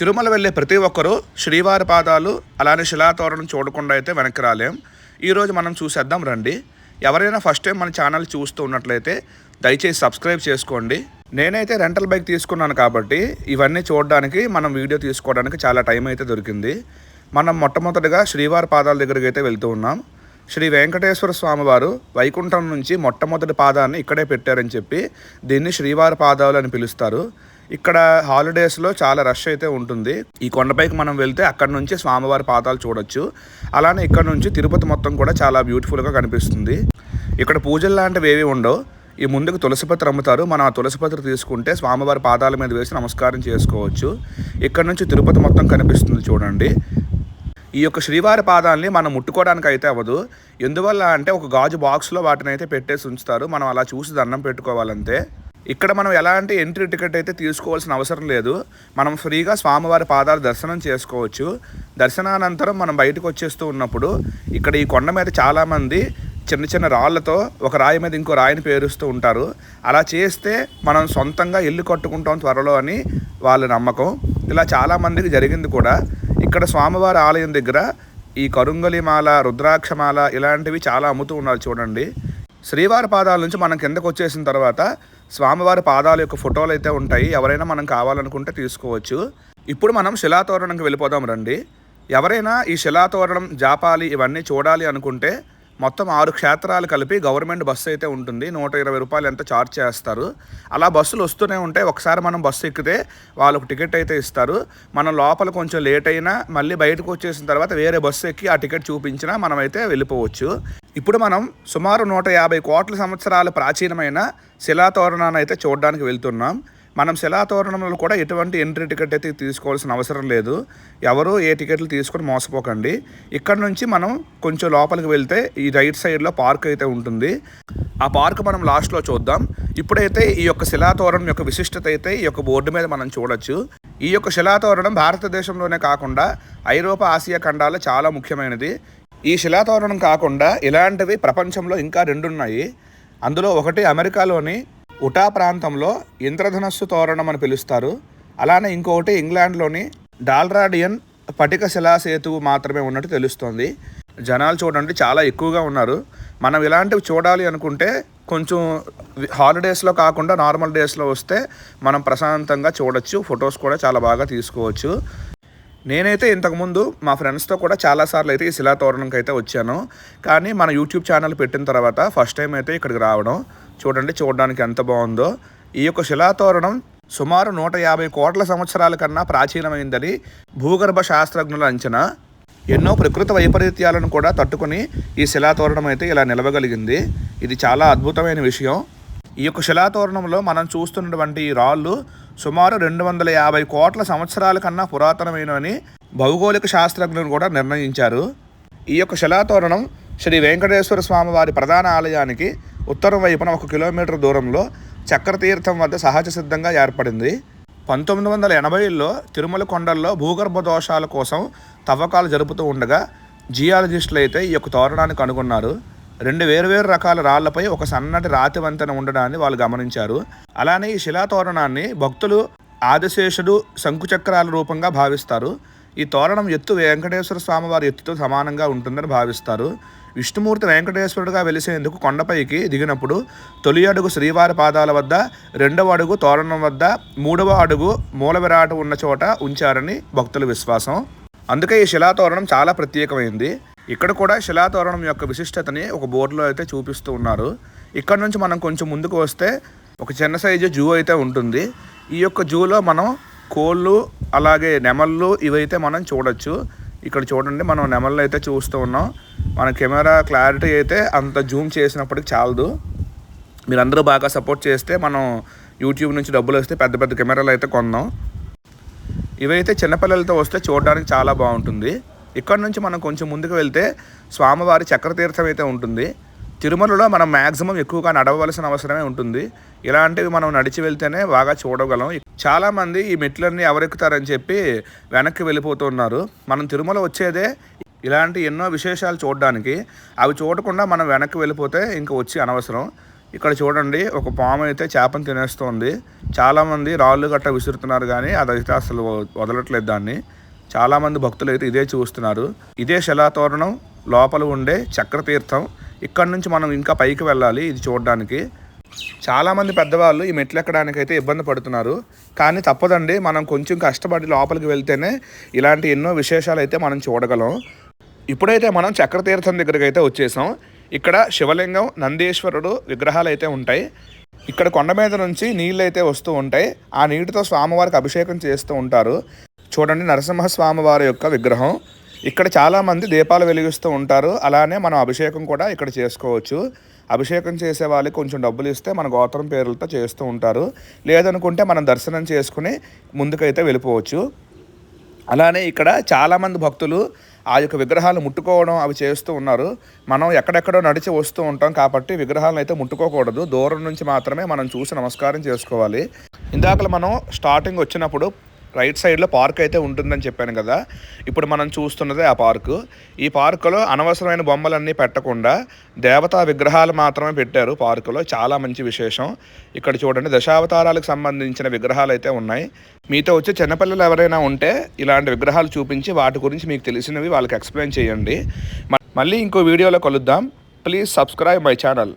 తిరుమల వెళ్ళే ప్రతి ఒక్కరూ శ్రీవారి పాదాలు అలానే శిలాతోరణం చూడకుండా అయితే వెనక్కి రాలేం. ఈరోజు మనం చూసేద్దాం రండి. ఎవరైనా ఫస్ట్ టైం మన ఛానల్ చూస్తూ ఉన్నట్లయితే దయచేసి సబ్స్క్రైబ్ చేసుకోండి. నేనైతే రెంటల్ బైక్ తీసుకున్నాను కాబట్టి ఇవన్నీ చూడడానికి మనం వీడియో తీసుకోవడానికి చాలా టైం అయితే దొరికింది. మనం మొట్టమొదటిగా శ్రీవారి పాదాల దగ్గరికి అయితే వెళ్తూ ఉన్నాం. శ్రీ వెంకటేశ్వర స్వామివారు వైకుంఠం నుంచి మొట్టమొదటి పాదాన్ని ఇక్కడే పెట్టారని చెప్పి దీన్ని శ్రీవారి పాదాలు అని పిలుస్తారు. ఇక్కడ హాలిడేస్లో చాలా రష్ అయితే ఉంటుంది. ఈ కొండపైకి మనం వెళ్తే అక్కడ నుంచి స్వామివారి పాదాలు చూడొచ్చు. అలానే ఇక్కడ నుంచి తిరుపతి మొత్తం కూడా చాలా బ్యూటిఫుల్గా కనిపిస్తుంది. ఇక్కడ పూజలు లాంటివి ఏవి ఉండవు. ఈ ముందుకు తులసిపత్రి అమ్ముతారు. మనం ఆ తులసిపత్రి తీసుకుంటే స్వామివారి పాదాల మీద వేసి నమస్కారం చేసుకోవచ్చు. ఇక్కడ నుంచి తిరుపతి మొత్తం కనిపిస్తుంది చూడండి. ఈ యొక్క శ్రీవారి పాదాలని మనం ముట్టుకోవడానికి అయితే అవ్వదు. ఎందువల్ల అంటే ఒక గాజు బాక్స్లో వాటిని అయితే పెట్టేసి ఉంచుతారు. మనం అలా చూసి దండం పెట్టుకోవాలంతే. ఇక్కడ మనం ఎలాంటి ఎంట్రీ టికెట్ అయితే తీసుకోవాల్సిన అవసరం లేదు. మనం ఫ్రీగా స్వామివారి పాదాలు దర్శనం చేసుకోవచ్చు. దర్శనానంతరం మనం బయటకు వచ్చేస్తూ ఉన్నప్పుడు ఇక్కడ ఈ కొండ మీద చాలామంది చిన్న చిన్న రాళ్ళతో ఒక రాయి మీద ఇంకో రాయిని పేరుస్తూ ఉంటారు. అలా చేస్తే మనం సొంతంగా ఇల్లు కట్టుకుంటాం త్వరలో అని వాళ్ళ నమ్మకం. ఇలా చాలామందికి జరిగింది కూడా. ఇక్కడ స్వామివారి ఆలయం దగ్గర ఈ కరుంగలిమాల రుద్రాక్షమాల ఇలాంటివి చాలా అమ్ముతూ ఉన్నారు చూడండి. శ్రీవారి పాదాల నుంచి మనం కిందకు వచ్చేసిన తర్వాత స్వామివారి పాదాల యొక్క ఫోటోలు అయితే ఉంటాయి. ఎవరైనా మనం కావాలనుకుంటే తీసుకోవచ్చు. ఇప్పుడు మనం శిలాతోరణంకి వెళ్ళిపోదాం రండి. ఎవరైనా ఈ శిలాతోరణం జాపాలి ఇవన్నీ చూడాలి అనుకుంటే మొత్తం ఆరు క్షేత్రాలు కలిపి గవర్నమెంట్ బస్సు అయితే ఉంటుంది. నూట ఇరవై రూపాయలు ఎంత ఛార్జ్ చేస్తారు. అలా బస్సులు వస్తూనే ఉంటాయి ఒకసారి మనం బస్సు ఎక్కితే వాళ్ళకు టికెట్ అయితే ఇస్తారు. మనం లోపల కొంచెం లేట్ అయినా మళ్ళీ బయటకు వచ్చేసిన తర్వాత వేరే బస్సు ఎక్కి ఆ టికెట్ చూపించినా మనం అయితే వెళ్ళిపోవచ్చు. ఇప్పుడు మనం సుమారు నూట యాభై కోట్ల సంవత్సరాల ప్రాచీనమైన శిలాతోరణాన్ని అయితే చూడడానికి వెళ్తున్నాం. మనం శిలాతోరణంలో కూడా ఎటువంటి ఎంట్రీ టికెట్ అయితే తీసుకోవాల్సిన అవసరం లేదు. ఎవరు ఏ టికెట్లు తీసుకొని మోసపోకండి. ఇక్కడ నుంచి మనం కొంచెం లోపలికి వెళ్తే ఈ రైట్ సైడ్లో పార్క్ అయితే ఉంటుంది. ఆ పార్క్ మనం లాస్ట్లో చూద్దాం. ఇప్పుడైతే ఈ యొక్క శిలాతోరణం యొక్క విశిష్టత అయితే ఈ యొక్క బోర్డు మీద మనం చూడొచ్చు. ఈ యొక్క శిలాతోరణం భారతదేశంలోనే కాకుండా ఐరోపా ఆసియా ఖండాల్లో చాలా ముఖ్యమైనది. ఈ శిలాతోరణం కాకుండా ఇలాంటివి ప్రపంచంలో ఇంకా రెండు ఉన్నాయి అందులో ఒకటి అమెరికాలోని ఉటా ప్రాంతంలో ఇంద్రధనస్సు తోరణం అని పిలుస్తారు. అలానే ఇంకొకటి ఇంగ్లాండ్లోని డాల్రాడియన్ పటిక శిలా సేతువు మాత్రమే ఉన్నట్టు తెలుస్తోంది. జనాలు చూడండి చాలా ఎక్కువగా ఉన్నారు. మనం ఇలాంటివి చూడాలి అనుకుంటే కొంచెం హాలిడేస్లో కాకుండా నార్మల్ డేస్లో వస్తే మనం ప్రశాంతంగా చూడొచ్చు. ఫొటోస్ కూడా చాలా బాగా తీసుకోవచ్చు. నేనైతే ఇంతకుముందు మా ఫ్రెండ్స్తో కూడా చాలాసార్లు అయితే ఈ శిలా తోరణంకి అయితే వచ్చాను. కానీ మన యూట్యూబ్ ఛానల్ పెట్టిన తర్వాత ఫస్ట్ టైం అయితే ఇక్కడికి రావడం చూడండి చూడడానికి ఎంత బాగుందో. ఈ యొక్క శిలాతోరణం సుమారు నూట యాభై కోట్ల సంవత్సరాల కన్నా ప్రాచీనమైందని భూగర్భ శాస్త్రజ్ఞుల అంచనా. ఎన్నో ప్రకృతి వైపరీత్యాలను కూడా తట్టుకుని ఈ శిలాతోరణం అయితే ఇలా నిలవగలిగింది. ఇది చాలా అద్భుతమైన విషయం. ఈ యొక్క శిలాతోరణంలో మనం చూస్తున్నటువంటి ఈ రాళ్ళు సుమారు రెండు వందల యాభై కోట్ల సంవత్సరాల కన్నా పురాతనమైనవని భౌగోళిక శాస్త్రజ్ఞులు కూడా నిర్ణయించారు. ఈ యొక్క శిలాతోరణం శ్రీ వెంకటేశ్వర స్వామి వారి ప్రధాన ఆలయానికి ఉత్తరం వైపున ఒక కిలోమీటర్ దూరంలో చక్రతీర్థం వద్ద సహజ సిద్ధంగా ఏర్పడింది. పంతొమ్మిది వందల ఎనభైలో తిరుమల కొండల్లో భూగర్భ దోషాల కోసం తవ్వకాలు జరుపుతూ ఉండగా జియాలజిస్టులు అయితే ఈ యొక్క తోరణాన్ని కనుగొన్నారు. రెండు వేరువేరు రకాల రాళ్ళపై ఒక సన్నటి రాతి వంతెన ఉండడాన్ని వాళ్ళు గమనించారు. అలానే ఈ శిలాతోరణాన్ని భక్తులు ఆదిశేషుడు శంకుచక్రాల రూపంగా భావిస్తారు. ఈ తోరణం ఎత్తు వెంకటేశ్వర స్వామి వారి ఎత్తుతో సమానంగా ఉంటుందని భావిస్తారు. విష్ణుమూర్తి వెంకటేశ్వరుడుగా వెలిసేందుకు కొండపైకి దిగినప్పుడు తొలి అడుగు శ్రీవారి పాదాల వద్ద రెండవ అడుగు తోరణం వద్ద మూడవ అడుగు మూల విరాట ఉన్న చోట ఉంచారని భక్తుల విశ్వాసం. అందుకే ఈ శిలాతోరణం చాలా ప్రత్యేకమైంది. ఇక్కడ కూడా శిలాతోరణం యొక్క విశిష్టతని ఒక బోర్డులో అయితే చూపిస్తూ ఉన్నారు. ఇక్కడ నుంచి మనం కొంచెం ముందుకు వస్తే ఒక చిన్న సైజు జూ అయితే ఉంటుంది. ఈ యొక్క జూలో మనం కోళ్ళు అలాగే నెమళ్ళు ఇవైతే మనం చూడొచ్చు. ఇక్కడ చూడండి మనం నెమళ్ళు అయితే చూస్తూ ఉన్నాం. మన కెమెరా క్లారిటీ అయితే అంత జూమ్ చేసినప్పటికి చాలదు. మీరందరూ బాగా సపోర్ట్ చేస్తే మనం యూట్యూబ్ నుంచి డబ్బులు వస్తే పెద్ద పెద్ద కెమెరాలు అయితే కొందాం ఇవైతే చిన్నపిల్లలతో వస్తే చూడడానికి చాలా బాగుంటుంది. ఇక్కడ నుంచి మనం కొంచెం ముందుకు వెళ్తే స్వామివారి చక్రతీర్థం అయితే ఉంటుంది. తిరుమలలో మనం మ్యాక్సిమం ఎక్కువగా నడవవలసిన అవసరమే ఉంటుంది. ఇలాంటివి మనం నడిచి వెళ్తేనే బాగా చూడగలం. చాలామంది ఈ మెట్లన్నీ ఎవరెక్కుతారని చెప్పి వెనక్కి వెళ్ళిపోతున్నారు. మనం తిరుమల వచ్చేదే ఇలాంటి ఎన్నో విశేషాలు చూడడానికి. అవి చూడకుండా మనం వెనక్కి వెళ్ళిపోతే ఇంక వచ్చి అనవసరం. ఇక్కడ చూడండి ఒక పాము అయితే చేపను తినేస్తోంది. చాలామంది రాళ్ళు గట్ట విసురుతున్నారు కానీ అదైతే అసలు వదలట్లేదు దాన్ని. చాలామంది భక్తులు అయితే ఇదే చూస్తున్నారు. ఇదే శిలాతోరణం లోపల ఉండే చక్రతీర్థం. ఇక్కడ నుంచి మనం ఇంకా పైకి వెళ్ళాలి ఇది చూడడానికి. చాలామంది పెద్దవాళ్ళు ఈ మెట్లు ఎక్కడానికి అయితే ఇబ్బంది పడుతున్నారు. కానీ తప్పదండి మనం కొంచెం కష్టపడి లోపలికి వెళ్తేనే ఇలాంటి ఎన్నో విశేషాలు అయితే మనం చూడగలం. ఇప్పుడైతే మనం చక్రతీర్థం దగ్గరికి అయితే వచ్చేసాం. ఇక్కడ శివలింగం నందీశ్వరుడు విగ్రహాలు అయితే ఉంటాయి. ఇక్కడ కొండ మీద నుంచి నీళ్ళు అయితే వస్తూ ఉంటాయి. ఆ నీటితో స్వామివారికి అభిషేకం చేస్తూ ఉంటారు. చూడండి నరసింహస్వామి వారి యొక్క విగ్రహం. ఇక్కడ చాలామంది దీపాలు వెలిగిస్తూ ఉంటారు. అలానే మనం అభిషేకం కూడా ఇక్కడ చేసుకోవచ్చు. అభిషేకం చేసే వాళ్ళకి కొంచెం డబ్బులు ఇస్తే మన గోత్రం పేర్లతో చేస్తూ ఉంటారు. లేదనుకుంటే మనం దర్శనం చేసుకుని ముందుకైతే వెళ్ళిపోవచ్చు. అలానే ఇక్కడ చాలామంది భక్తులు ఆ యొక్క విగ్రహాలు ముట్టుకోవడం అవి చేస్తూ ఉన్నారు. మనం ఎక్కడెక్కడో నడిచి వస్తూ ఉంటాం కాబట్టి విగ్రహాలను అయితే ముట్టుకోకూడదు. దూరం నుంచి మాత్రమే మనం చూసి నమస్కారం చేసుకోవాలి. ఇందాక మనం స్టార్టింగ్ వచ్చినప్పుడు రైట్ సైడ్లో పార్క్ అయితే ఉంటుందని చెప్పాను కదా. ఇప్పుడు మనం చూస్తున్నదే ఆ పార్కు. ఈ పార్కులో అనవసరమైన బొమ్మలన్నీ పెట్టకుండా దేవతా విగ్రహాలు మాత్రమే పెట్టారు పార్కులో. చాలా మంచి విశేషం. ఇక్కడ చూడండి దశావతారాలకు సంబంధించిన విగ్రహాలు అయితే ఉన్నాయి. మీతో వచ్చే చిన్నపిల్లలు ఎవరైనా ఉంటే ఇలాంటి విగ్రహాలు చూపించి వాటి గురించి మీకు తెలిసినవి వాళ్ళకి ఎక్స్ప్లెయిన్ చేయండి. మళ్ళీ ఇంకో వీడియోలో కలుద్దాం. Please subscribe my channel.